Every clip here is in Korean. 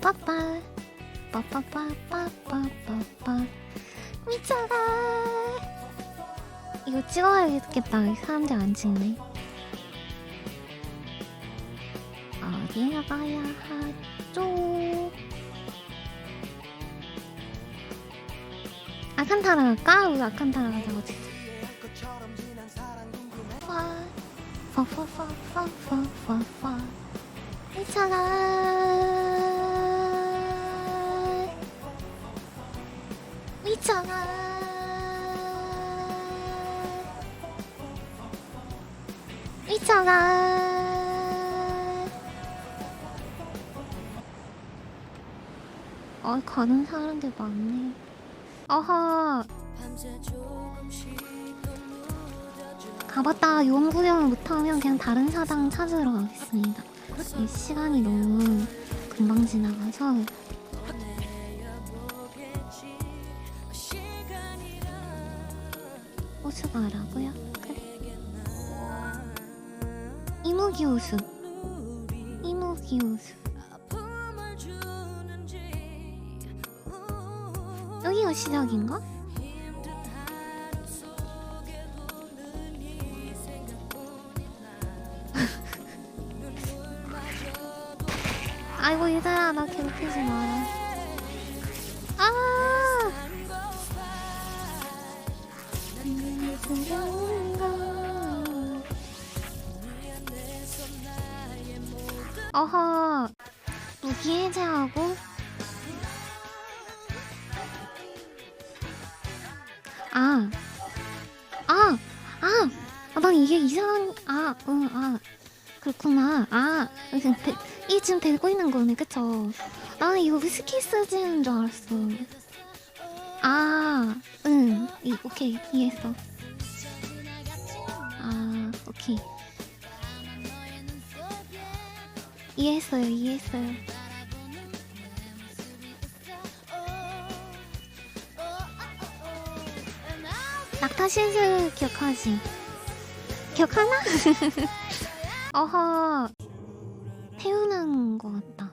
빠빠빠 빠 빠빠빠빠빠빠. 미쳐라. 이거 찍어야겠다. 사람들 안 찍네. 어디에 가야 하죠? 아칸타라 갈까? 우리 아칸타라 가자 어디 와. 파파파파파파파 미쳐라 미쳐라 미쳐라 어 가는 사람들 많네. 어허 가봤다. 구경을 못하면 그냥 다른 사당 찾으러 가겠습니다. 이 시간이 너무 금방 지나가서 호수가라고요? 그래 이무기호수 이무기호수 여기가 시작인가? 아이고 얘들아 나 괴롭히지 마라 어허 무기 해제하고 아, 아, 아, 아, 난 이게 이상한, 아, 응, 아, 그렇구나. 아, 지금 되, 이 지금 되고 있는 거네, 그쵸? 나는 이거 위스키 쓰지는 줄 알았어. 아, 응, 이, 오케이, 이해했어. 아, 오케이. 이해했어요, 이해했어요. 낙타 신수 기억하지? 기억하나? 어허 태어난 것 같다.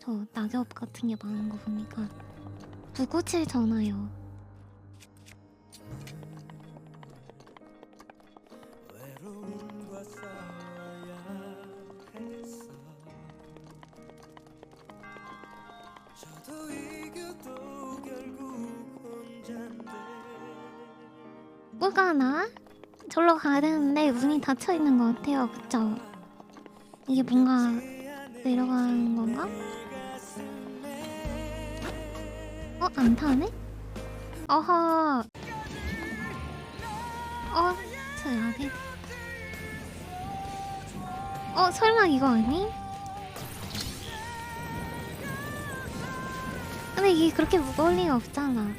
저 낙엽 같은 게 많은 거 보니까 불꽃을 전하여. 저도 이겨도 결국 혼잔데 꿀가 나? 절로 가야 되는데 문이 닫혀 있는 것 같아요. 그쵸? 이게 뭔가 내려가는 건가? 어? 안 타네? 어허. 어? 저 앞에. 어? 설마 이거 아니? 이게 그렇게 무거울 리가 없잖아.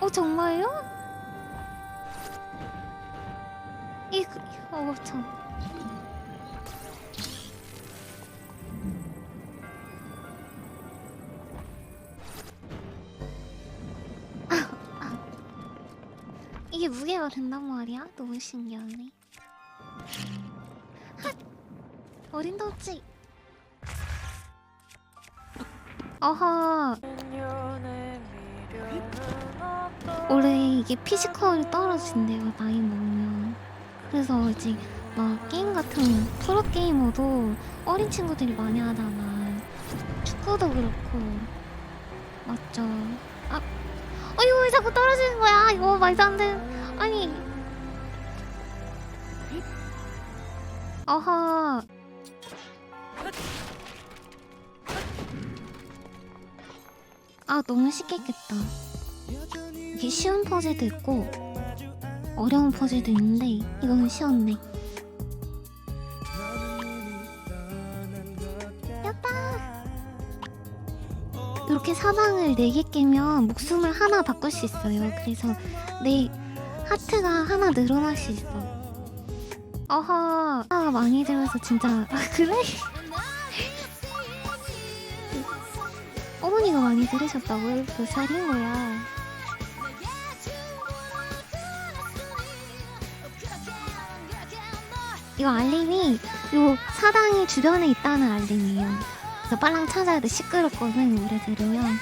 어 정말요? 이 그- 어 참. 이게 무게가 된단 말이야? 너무 신기하네. 핫! 어린 도치. 어허. 원래 이게 피지컬이 떨어진대요 나이 먹으면. 그래서 이제 막 게임 같은 프로 게이머도 어린 친구들이 많이 하잖아. 축구도 그렇고. 맞죠? 아. 어이구 왜 자꾸 떨어지는 거야? 이거 말도 안 돼. 아니. 어허 아 너무 쉽겠겠다 이게 쉬운 퍼즐도 있고 어려운 퍼즐도 있는데 이건 쉬웠네. 야빠! 이렇게 사방을 4개 깨면 목숨을 하나 바꿀 수 있어요. 그래서 내 하트가 하나 늘어날 수 있어. 어허, 아 많이 들어서 진짜 아 그래? 어머니가 많이 들으셨다고요? 몇 살인 거야? 이 알림이 요 사당이 주변에 있다는 알림이에요. 그래서 빨랑 찾아야 돼. 시끄럽거든 노래 들으면.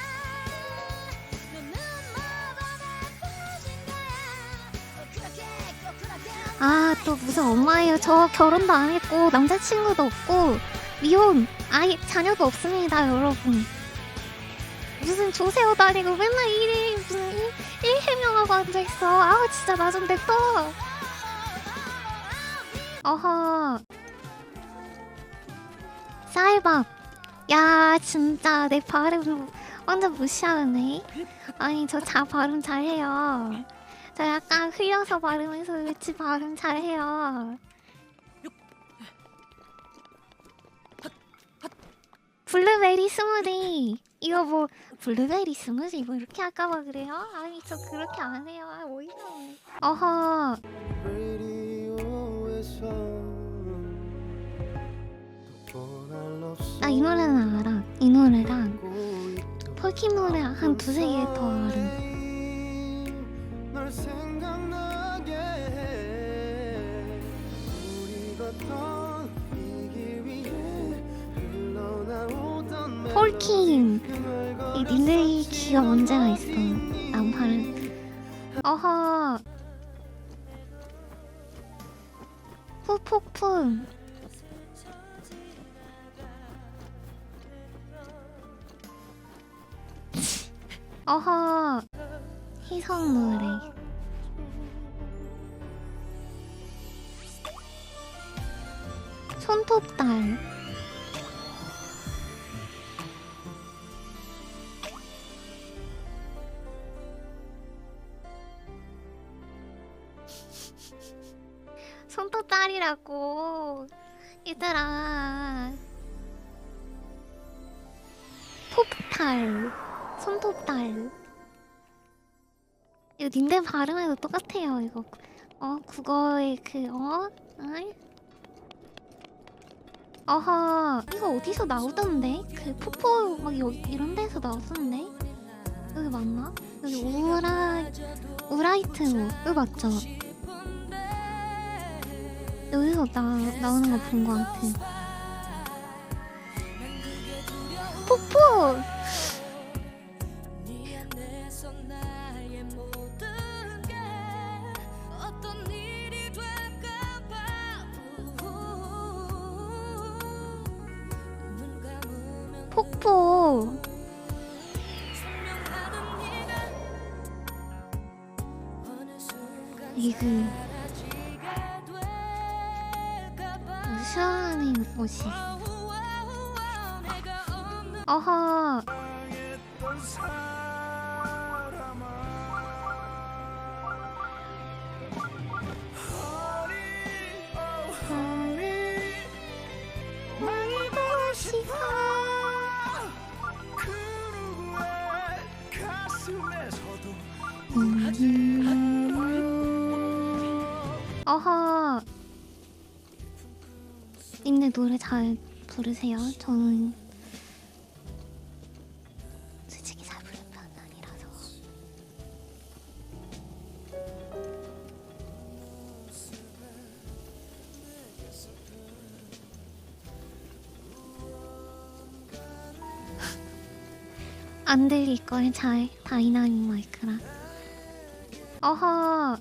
아 또 무슨 엄마예요. 저 결혼도 안 했고 남자친구도 없고 미혼 아이 자녀도 없습니다 여러분. 무슨 조세호 다니고 맨날 일이 무슨 일, 일 해명하고 앉아있어. 아우 진짜 나 좀 냅둬. 어허. 쌀밥. 야 진짜 내 발음 완전 무시하네. 아니 저 자 발음 잘해요. 저 약간 흘려서 발음해서 그렇지 발음 잘해요. 블루베리 스무디 이거 뭐 블루베리 스무디 뭐 이렇게 할까 봐 그래요? 아니 저 그렇게 안 해요. 아, 뭐 이상해. 어허 라디오에서 뻔할 없어 나이 노래는 알아. 이 노래랑 폴킴 노래 한 두세 개 더 알아. 폴킴 이 릴레이 키가 문제가 있어. 난 발음. 어허. 후폭풍. 어허. 희성 노래. 손톱달. 손톱달이라고. 얘들아. 톱달. 손톱달. 이거 님들 발음해도 똑같아요. 이거 어 국어의 그 어? 아이? 어허 이거 어디서 나오던데? 그 포포 막 여기 이런 데서 나왔었는데? 여기 맞나? 여기 우라 우라이트 이거 맞죠? 여기서 나 나오는 거 본 거 같아. 감으면 폭포 선명하던 네가 어느 순간 이게 그 하는 없는 어허 님들 노래 잘 부르세요? 저는 솔직히 잘 부르는 편은 아니라서. 안 들릴걸 잘 다이나믹 마이크라. 어허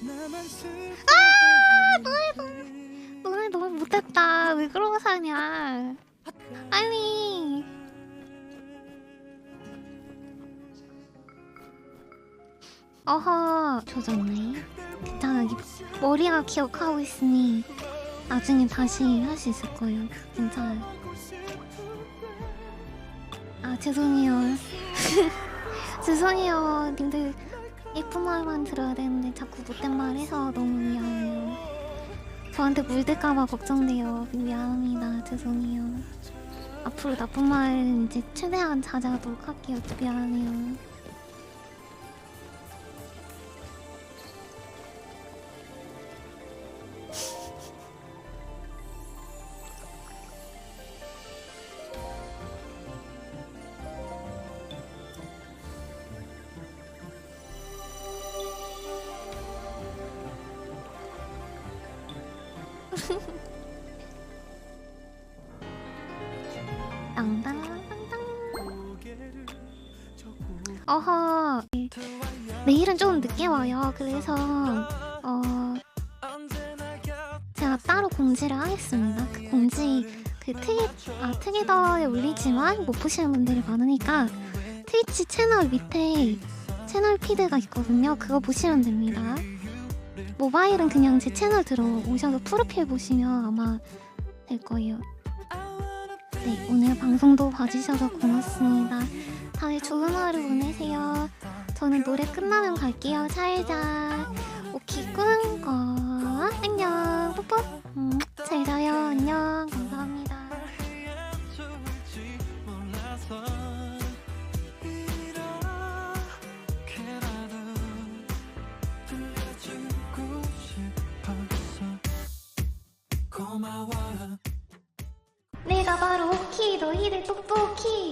나만 아 노래 노래 너무 못했다. 왜 그러고 사냐. 아니. 어허 조졌네. 괜찮아 이 머리가 기억하고 있으니 나중에 다시 할 수 있을 거예요. 괜찮아요 아 죄송해요. 죄송해요. 님들 예쁜 말만 들어야 되는데 자꾸 못된 말 해서 너무 미안해요. 저한테 물들까봐 걱정돼요. 미안합니다. 죄송해요. 앞으로 나쁜 말 이제 최대한 자제하도록 할게요. 미안해요 어허. 내일은 좀 늦게 와요. 그래서 어 제가 따로 공지를 하겠습니다. 그 공지 그 트위 아 트위터에 올리지만 못 보시는 분들이 많으니까 트위치 채널 밑에 채널 피드가 있거든요. 그거 보시면 됩니다. 모바일은 그냥 제 채널 들어오셔서 프로필 보시면 아마 될 거예요. 네, 오늘 방송도 봐주셔서 고맙습니다. 다들 좋은 하루 보내세요. 저는 노래 끝나면 갈게요. 잘 자. 오키 꾸는 거. 안녕. 뽀뽀. 음, 잘 자요. 안녕. 너희들 똑똑히. 어.